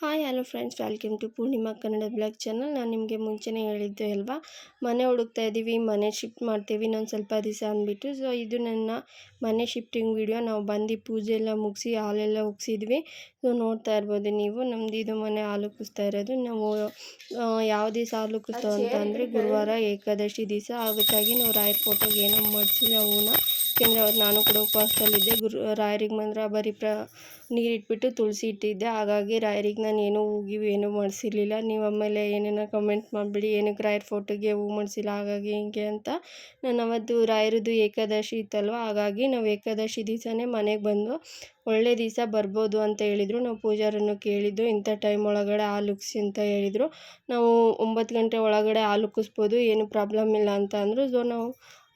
Hi hello friends. Welcome to Purnima Kannada blog channel. ನಾನು ನಿಮಗೆ ಮುಂಚೆನೇ ಹೇಳಿದ್ದು ಅಲ್ವಾ? ಮನೆ ಹುಡುಕ್ತಾ ಇದ್ದೀವಿ ಮನೆ ಶಿಫ್ಟ್ ಮಾಡ್ತೀವಿ ಇನ್ನೊಂದು ಸ್ವಲ್ಪ ದಿವಸ ಅಂದ್ಬಿಟ್ಟು. ಸೊ ಇದು ನನ್ನ ಮನೆ ಶಿಫ್ಟಿಂಗ್ ವಿಡಿಯೋ. ನಾವು ಬಂದು ಪೂಜೆ ಎಲ್ಲ ಮುಗಿಸಿ ಹಾಲೆಲ್ಲ ಉಗ್ಸಿದ್ವಿ. ಸೊ ನೋಡ್ತಾ ಇರ್ಬೋದು ನೀವು. ನಮ್ದು ಇದು ಮನೆ ಹಾಲು ಕುಸ್ತಾ ಇರೋದು. ನಾವು ಯಾವ ದಿವಸ ಹಾಲು ಕುಸ್ತಾವ ಅಂತ ಅಂದರೆ ಗುರುವಾರ ಏಕಾದಶಿ ದಿವಸ. ಅದಕ್ಕಾಗಿ ನಾವು ರಾಯರ್ ಫೋಟೋಗೆ ಏನೋ ಮಾಡಿಸಿಲ್ಲ ಹೂನ. ಯಾಕೆಂದರೆ ಅವ್ರು ನಾನು ಕೂಡ ಉಪವಾಸದಲ್ಲಿದ್ದೆ. ಗುರು ರಾಯರಿಗೆ ಮಾತ್ರ ಬರೀ ಪ್ರ ನೀರಿಟ್ಬಿಟ್ಟು ತುಳಸಿ ಇಟ್ಟಿದ್ದೆ. ಹಾಗಾಗಿ ರಾಯರಿಗೆ ನಾನು ಏನೂ ಹೂಗಿವು ಏನೂ ಮಾಡಿಸಿರ್ಲಿಲ್ಲ. ನೀವು ಆಮೇಲೆ ಏನೇನೋ ಕಮೆಂಟ್ ಮಾಡಿಬಿಡಿ, ಏನಕ್ಕೆ ರಾಯರ್ ಫೋಟೋಗೆ ಹೂ ಮಾಡಿಸಿಲ್ಲ, ಹಾಗಾಗಿ ಹಿಂಗೆ ಅಂತ. ನಾನು ಅವತ್ತು ರಾಯರದ್ದು ಏಕಾದಶಿ ಇತ್ತಲ್ವ, ಹಾಗಾಗಿ ನಾವು ಏಕಾದಶಿ ದಿವಸನೇ ಮನೆಗೆ ಬಂದು ಒಳ್ಳೆ ದಿವಸ ಬರ್ಬೋದು ಅಂತ ಹೇಳಿದರು. ನಾವು ಪೂಜಾರನ್ನು ಕೇಳಿದ್ದು, ಇಂಥ ಟೈಮ್ ಒಳಗಡೆ ಹಾಲು ಅಂತ ಹೇಳಿದರು. ನಾವು ಒಂಬತ್ತು ಗಂಟೆ ಒಳಗಡೆ ಹಾಲು ಉಕ್ಕಿಸ್ಬೋದು ಏನು ಪ್ರಾಬ್ಲಮ್ ಇಲ್ಲ ಅಂತ ಅಂದರು. ಸೊ ನಾವು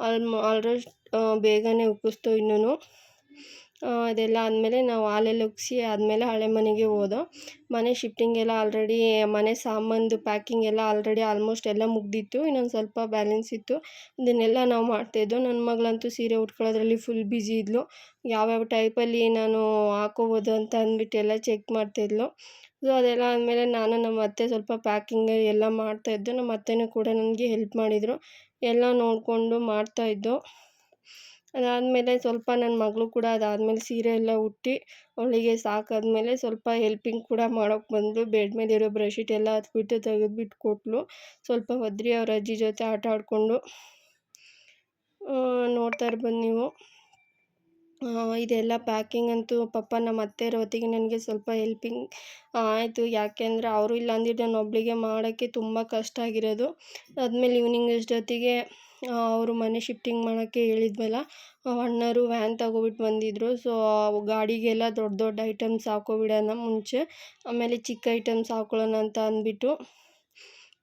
ಆಲ್ಮೋ ಆಲ್ರೆಸ್ಟ್ ಬೇಗನೆ ಉಕ್ಕಿಸ್ತು ಇನ್ನೂ ಅದೆಲ್ಲ ಆದಮೇಲೆ ನಾವು ಹಾಲೆಲ್ಲ ಉಗಿಸಿ ಆದಮೇಲೆ ಹಳೆ ಮನೆಗೆ ಹೋದೋ ಮನೆ ಶಿಫ್ಟಿಂಗ್ ಎಲ್ಲ ಆಲ್ರೆಡಿ ಮನೆ ಸಾಮಾನ್ದು ಪ್ಯಾಕಿಂಗ್ ಎಲ್ಲ ಆಲ್ರೆಡಿ ಆಲ್ಮೋಸ್ಟ್ ಎಲ್ಲ ಮುಗಿದಿತ್ತು, ಇನ್ನೊಂದು ಸ್ವಲ್ಪ ಬ್ಯಾಲೆನ್ಸ್ ಇತ್ತು. ಇದನ್ನೆಲ್ಲ ನಾವು ಮಾಡ್ತಾಯಿದ್ದೋ ನನ್ನ ಮಗಳಂತೂ ಸೀರೆ ಉಟ್ಕೊಳ್ಳೋದ್ರಲ್ಲಿ ಫುಲ್ ಬ್ಯುಸಿ ಇದ್ಲು. ಯಾವ್ಯಾವ ಟೈಪಲ್ಲಿ ನಾನು ಹಾಕೋಬೋದು ಅಂತ ಅಂದ್ಬಿಟ್ಟು ಎಲ್ಲ ಚೆಕ್ ಮಾಡ್ತಾಯಿದ್ಲು ಸೊ ಅದೆಲ್ಲ ಆದಮೇಲೆ ನಾನು ನಮ್ಮ ಅತ್ತೆ ಸ್ವಲ್ಪ ಪ್ಯಾಕಿಂಗ್ ಎಲ್ಲ ಮಾಡ್ತಾಯಿದ್ದು ನಮ್ಮ ಅತ್ತೆನೂ ಕೂಡ ನನಗೆ ಹೆಲ್ಪ್ ಮಾಡಿದರು. ಎಲ್ಲ ನೋಡಿಕೊಂಡು ಮಾಡ್ತಾಯಿದ್ದೋ ಅದಾದಮೇಲೆ ಸ್ವಲ್ಪ ನನ್ನ ಮಗಳು ಕೂಡ ಅದಾದಮೇಲೆ ಸೀರೆ ಎಲ್ಲ ಉಟ್ಟು, ಅವಳಿಗೆ ಸಾಕಾದ್ಮೇಲೆ ಸ್ವಲ್ಪ ಹೆಲ್ಪಿಂಗ್ ಕೂಡ ಮಾಡೋಕೆ ಬಂದಳು ಬೆಡ್ ಮೇಲಿರೋ ಬ್ರಷೀಟ್ ಎಲ್ಲ ಹತ್ಬಿಟ್ಟು ತೆಗೆದ್ಬಿಟ್ಟು ಕೊಟ್ಟಳು ಸ್ವಲ್ಪ ಒದ್ರಿ ಅವ್ರ ಅಜ್ಜಿ ಜೊತೆ ಆಟ ಆಡಿಕೊಂಡು ನೋಡ್ತಾ ಇರ್ಬೋದು ನೀವು. ಇದೆಲ್ಲ ಪ್ಯಾಕಿಂಗ್ ಅಂತೂ ಪಾಪ ನಮ್ಮ ಅತ್ತೆ ಹೊತ್ತಿಗೆ ನನಗೆ ಸ್ವಲ್ಪ ಹೆಲ್ಪಿಂಗ್ ಆಯಿತು. ಯಾಕೆಂದರೆ ಅವರು ಇಲ್ಲ ಅಂದಿದ್ದು ನಾನು ಒಬ್ಬಳಿಗೆ ಮಾಡೋಕ್ಕೆ ತುಂಬ ಕಷ್ಟ ಆಗಿರೋದು. ಅದ್ಮೇಲೆ ಈವ್ನಿಂಗ್ ಅಷ್ಟೊತ್ತಿಗೆ ಅವರು ಮನೆ ಶಿಫ್ಟಿಂಗ್ ಮಾಡೋಕ್ಕೆ ಹೇಳಿದ್ವಲ್ಲ ಅಣ್ಣರು ವ್ಯಾನ್ ತಗೊಬಿಟ್ಟು ಬಂದಿದ್ದರು ಸೊ ಗಾಡಿಗೆಲ್ಲ ದೊಡ್ಡ ದೊಡ್ಡ ಐಟಮ್ಸ್ ಹಾಕೋಬಿಡೋಣ ಮುಂಚೆ. ಆಮೇಲೆ ಚಿಕ್ಕ ಐಟಮ್ಸ್ ಹಾಕೊಳ್ಳೋಣ ಅಂತ ಅಂದ್ಬಿಟ್ಟು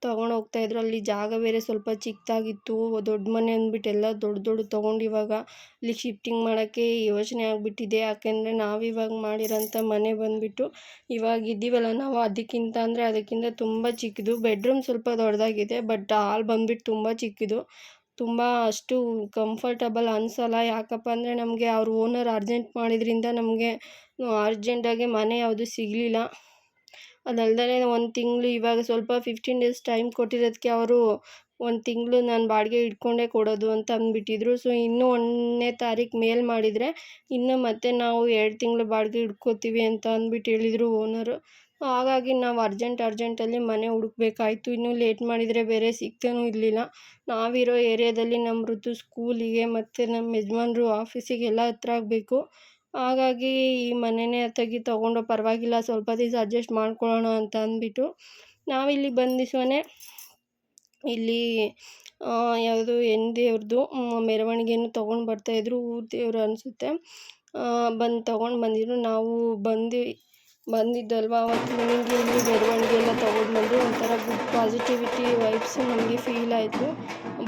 ತೊಗೊಂಡು ಹೋಗ್ತಾಯಿದ್ರು ಅಲ್ಲಿ ಜಾಗ ಬೇರೆ ಸ್ವಲ್ಪ ಚಿಕ್ಕದಾಗಿತ್ತು ದೊಡ್ಡ ಮನೆ ಅಂದ್ಬಿಟ್ಟು ಎಲ್ಲ ದೊಡ್ಡ ದೊಡ್ಡ ತೊಗೊಂಡು ಇವಾಗ ಇಲ್ಲಿ ಶಿಫ್ಟಿಂಗ್ ಮಾಡೋಕ್ಕೆ ಯೋಚನೆ ಆಗಿಬಿಟ್ಟಿದೆ. ಯಾಕೆಂದರೆ ನಾವು ಇವಾಗ ಮಾಡಿರೋಂಥ ಮನೆ ಬಂದುಬಿಟ್ಟು ಇವಾಗ ಇದ್ದೀವಲ್ಲ ನಾವು ಅದಕ್ಕಿಂತ ಅಂದರೆ ಅದಕ್ಕಿಂತ ತುಂಬ ಚಿಕ್ಕದು. ಬೆಡ್ರೂಮ್ ಸ್ವಲ್ಪ ದೊಡ್ಡದಾಗಿದೆ ಬಟ್ ಹಾಲ್ ಬಂದುಬಿಟ್ಟು ತುಂಬ ಚಿಕ್ಕದು. ತುಂಬ ಅಷ್ಟು ಕಂಫರ್ಟಬಲ್ ಅನಿಸಲ್ಲ. ಯಾಕಪ್ಪ ಅಂದರೆ ನಮಗೆ ಅವ್ರ ಓನರ್ ಅರ್ಜೆಂಟ್ ಮಾಡಿದ್ರಿಂದ ನಮಗೆ ಅರ್ಜೆಂಟಾಗಿ ಮನೆ ಯಾವುದು ಸಿಗಲಿಲ್ಲ. ಅದಲ್ದೇ ಒಂದು ತಿಂಗಳು ಇವಾಗ ಸ್ವಲ್ಪ ಫಿಫ್ಟೀನ್ ಡೇಸ್ ಟೈಮ್ ಕೊಟ್ಟಿರೋದಕ್ಕೆ ಅವರು ಒಂದು ತಿಂಗಳು ನಾನು ಬಾಡಿಗೆ ಇಟ್ಕೊಂಡೇ ಕೊಡೋದು ಅಂತ ಅಂದ್ಬಿಟ್ಟಿದ್ರು. ಸೊ ಇನ್ನೂ ಒಂದನೇ ತಾರೀಕು ಮೇಲ್ ಮಾಡಿದರೆ ಇನ್ನೂ ಮತ್ತೆ ನಾವು ಎರಡು ತಿಂಗಳು ಬಾಡಿಗೆ ಇಟ್ಕೋತೀವಿ ಅಂತ ಅಂದ್ಬಿಟ್ಟು ಹೇಳಿದರು ಓನರು ಹಾಗಾಗಿ ನಾವು ಅರ್ಜೆಂಟ್ ಅರ್ಜೆಂಟಲ್ಲಿ ಮನೆ ಹುಡುಕ್ಬೇಕಾಯ್ತು. ಇನ್ನೂ ಲೇಟ್ ಮಾಡಿದರೆ ಬೇರೆ ಸಿಗ್ತಾನೂ ಇರಲಿಲ್ಲ. ನಾವಿರೋ ಏರಿಯಾದಲ್ಲಿ ನಮ್ಮ ಋತು ಸ್ಕೂಲಿಗೆ ಮತ್ತು ನಮ್ಮ ಯಜಮಾನ್ರು ಆಫೀಸಿಗೆಲ್ಲ ಹತ್ರ ಆಗಬೇಕು. ಹಾಗಾಗಿ ಈ ಮನೆನೇ ತೆಗಿ, ತೊಗೊಂಡು ಪರವಾಗಿಲ್ಲ, ಸ್ವಲ್ಪ ದಿವಸ ಅಡ್ಜಸ್ಟ್ ಮಾಡ್ಕೊಳ್ಳೋಣ ಅಂತ ಅಂದ್ಬಿಟ್ಟು ನಾವಿಲ್ಲಿ ಬಂದ ದಿವಸನೇ ಇಲ್ಲಿ ಯಾವುದು ಹೆಣ್ ದೇವ್ರದ್ದು ಮೆರವಣಿಗೆಯನ್ನು ತೊಗೊಂಡು ಬರ್ತಾಯಿದ್ರು ಊರು ದೇವ್ರು ಅನಿಸುತ್ತೆ. ಬಂದು ತೊಗೊಂಡು ಬಂದಿದ್ರು. ನಾವು ಬಂದು, ಬಂದಿದ್ದಲ್ವ ಅವತ್ತು ನನಗೆ ಇಲ್ಲಿ ಮೆರವಣಿಗೆ ಎಲ್ಲ ತೊಗೊಂಡು ಬಂದು ಒಂಥರ ಗುಡ್ ಪಾಸಿಟಿವಿಟಿ ವೈಬ್ಸ್ ನಮಗೆ ಫೀಲ್ ಆಯಿತು.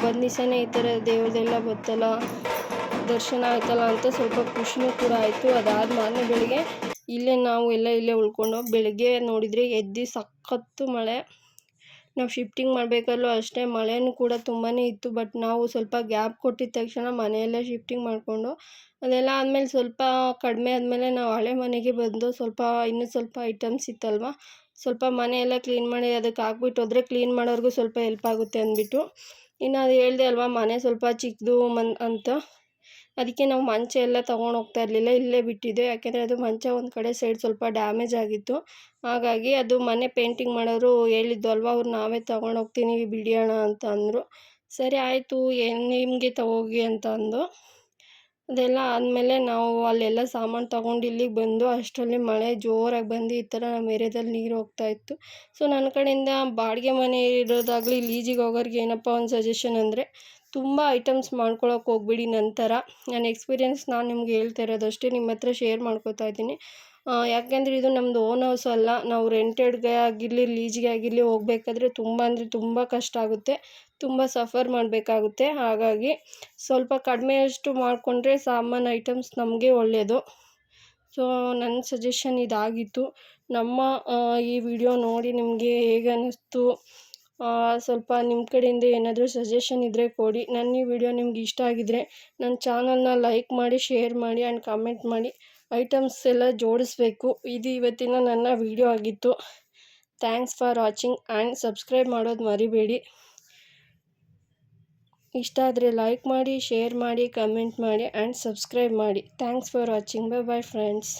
ಬಂದ ದಿವಸನೇ ಈ ಥರ ದೇವ್ರದ್ದೆಲ್ಲ ಬತ್ತಲ್ಲ ದರ್ಶನ ಆಯ್ತಲ್ಲ ಅಂತ ಸ್ವಲ್ಪ ಖುಷಿನೂ ಕೂಡ ಆಯಿತು. ಅದಾದ ಮಾರನೇ ಬೆಳಿಗ್ಗೆ ಇಲ್ಲೇ ನಾವು ಎಲ್ಲ ಇಲ್ಲೇ ಉಳ್ಕೊಂಡು ಬೆಳಿಗ್ಗೆ ನೋಡಿದರೆ ಎದ್ದು ಸಖತ್ತು ಮಳೆ. ನಾವು ಶಿಫ್ಟಿಂಗ್ ಮಾಡಬೇಕಲ್ಲೂ ಅಷ್ಟೇ, ಮಳೆನೂ ಕೂಡ ತುಂಬಾ ಇತ್ತು. ಬಟ್ ನಾವು ಸ್ವಲ್ಪ ಗ್ಯಾಪ್ ಕೊಟ್ಟಿದ್ದ ತಕ್ಷಣ ಮನೆಯಲ್ಲೇ ಶಿಫ್ಟಿಂಗ್ ಮಾಡಿಕೊಂಡು ಅದೆಲ್ಲ ಆದಮೇಲೆ ಸ್ವಲ್ಪ ಕಡಿಮೆ ಆದಮೇಲೆ ನಾವು ಹಳೆ ಮನೆಗೆ ಬಂದು ಸ್ವಲ್ಪ, ಇನ್ನೂ ಸ್ವಲ್ಪ ಐಟಮ್ಸ್ ಇತ್ತಲ್ವ? ಸ್ವಲ್ಪ ಮನೆಯೆಲ್ಲ ಕ್ಲೀನ್ ಮಾಡಿ ಅದಕ್ಕೆ ಹಾಕ್ಬಿಟ್ಟು ಹೋದರೆ ಕ್ಲೀನ್ ಮಾಡೋರಿಗೂ ಸ್ವಲ್ಪ ಹೆಲ್ಪ್ ಆಗುತ್ತೆ ಅಂದ್ಬಿಟ್ಟು. ಇನ್ನು ಅದು ಹೇಳಿದೆ ಅಲ್ವಾ, ಮನೆ ಸ್ವಲ್ಪ ಚಿಕ್ಕದು ಮನ್, ಅಂತ. ಅದಕ್ಕೆ ನಾವು ಮಂಚ ಎಲ್ಲ ತೊಗೊಂಡು ಹೋಗ್ತಾ ಇರಲಿಲ್ಲ, ಇಲ್ಲೇ ಬಿಟ್ಟಿದ್ದೆ. ಯಾಕೆಂದರೆ ಅದು ಮಂಚ ಒಂದು ಕಡೆ ಸೈಡ್ ಸ್ವಲ್ಪ ಡ್ಯಾಮೇಜ್ ಆಗಿತ್ತು. ಹಾಗಾಗಿ ಅದು ಮನೆ ಪೇಂಟಿಂಗ್ ಮಾಡೋರು ಹೇಳಿದ್ದು ಅಲ್ವಾ, ಅವ್ರು ನಾವೇ ತೊಗೊಂಡು ಹೋಗ್ತೀನಿ ಬಿಡಿಯೋಣ ಅಂತ ಅಂದರು. ಸರಿ, ಆಯಿತು, ಏನು ನಿಮಗೆ ತಗೋಗಿ ಅಂತ ಅಂದು. ಅದೆಲ್ಲ ಆದಮೇಲೆ ನಾವು ಅಲ್ಲೆಲ್ಲ ಸಾಮಾನು ತೊಗೊಂಡು ಇಲ್ಲಿಗೆ ಬಂದು, ಅಷ್ಟರಲ್ಲಿ ಮಳೆ ಜೋರಾಗಿ ಬಂದು ಈ ಥರ ನಮ್ಮ ಏರಿಯಾದಲ್ಲಿ ನೀರು ಹೋಗ್ತಾ ಇತ್ತು. ಸೊ ನನ್ನ ಕಡೆಯಿಂದ ಬಾಡಿಗೆ ಮನೆ ಇರೋದಾಗಲಿ ಲೀಜಿಗೆ ಹೋಗೋರಿಗೆ ಏನಪ್ಪ ಒಂದು ಸಜೆಷನ್ ಅಂದರೆ ತುಂಬ ಐಟಮ್ಸ್ ಮಾಡ್ಕೊಳಕ್ಕೆ ಹೋಗ್ಬೇಡಿ ನಂತರ. ನನ್ನ ಎಕ್ಸ್ಪೀರಿಯೆನ್ಸ್ ನಾನು ನಿಮ್ಗೆ ಹೇಳ್ತಾ ಇರೋದಷ್ಟೇ ನಿಮ್ಮ ಹತ್ರ ಶೇರ್ ಮಾಡ್ಕೋತಾ ಇದ್ದೀನಿ. ಯಾಕೆಂದರೆ ಇದು ನಮ್ಮದು ಓನ್ ಹೌಸ್ ಅಲ್ಲ, ನಾವು ರೆಂಟೆಡ್ಗೆ ಆಗಿರಲಿ ಲೀಜ್ಗೆ ಆಗಿರಲಿ ಹೋಗ್ಬೇಕಾದ್ರೆ ತುಂಬ ಅಂದರೆ ತುಂಬ ಕಷ್ಟ ಆಗುತ್ತೆ. ತುಂಬ ಸಫರ್ ಮಾಡಬೇಕಾಗುತ್ತೆ. ಹಾಗಾಗಿ ಸ್ವಲ್ಪ ಕಡಿಮೆಯಷ್ಟು ಮಾಡಿಕೊಂಡ್ರೆ ಸಾಮಾನು ಐಟಮ್ಸ್ ನಮಗೆ ಒಳ್ಳೆಯದು ಸೊ ನನ್ನ ಸಜೆಷನ್ ಇದಾಗಿತ್ತು. ನಮ್ಮ ಈ ವಿಡಿಯೋ ನೋಡಿ ನಿಮಗೆ ಹೇಗೆ ಅನ್ನಿಸ್ತು ಸ್ವಲ್ಪ ನಿಮ್ಮ ಕಡೆಯಿಂದ ಏನಾದರೂ ಸಜೆಷನ್ ಇದ್ದರೆ ಕೊಡಿ. ನನ್ನ ಈ ವಿಡಿಯೋ ನಿಮ್ಗೆ ಇಷ್ಟ ಆಗಿದ್ದರೆ ನನ್ನ ಚಾನಲ್ನ ಲೈಕ್ ಮಾಡಿ ಶೇರ್ ಮಾಡಿ ಆ್ಯಂಡ್ ಕಮೆಂಟ್ ಮಾಡಿ. ಐಟಮ್ಸ್ ಎಲ್ಲ ಜೋಡಿಸ್ಬೇಕು. ಇದು ಇವತ್ತಿನ ನನ್ನ ವಿಡಿಯೋ ಆಗಿತ್ತು. Thanks for watching and subscribe ಮಾಡೋದು ಮರಿಬೇಡಿ. ಇಷ್ಟ ಆದರೆ ಲೈಕ್ ಮಾಡಿ ಶೇರ್ ಮಾಡಿ ಕಮೆಂಟ್ ಮಾಡಿ ಆ್ಯಂಡ್ ಸಬ್ಸ್ಕ್ರೈಬ್ ಮಾಡಿ. Thanks for watching bye bye friends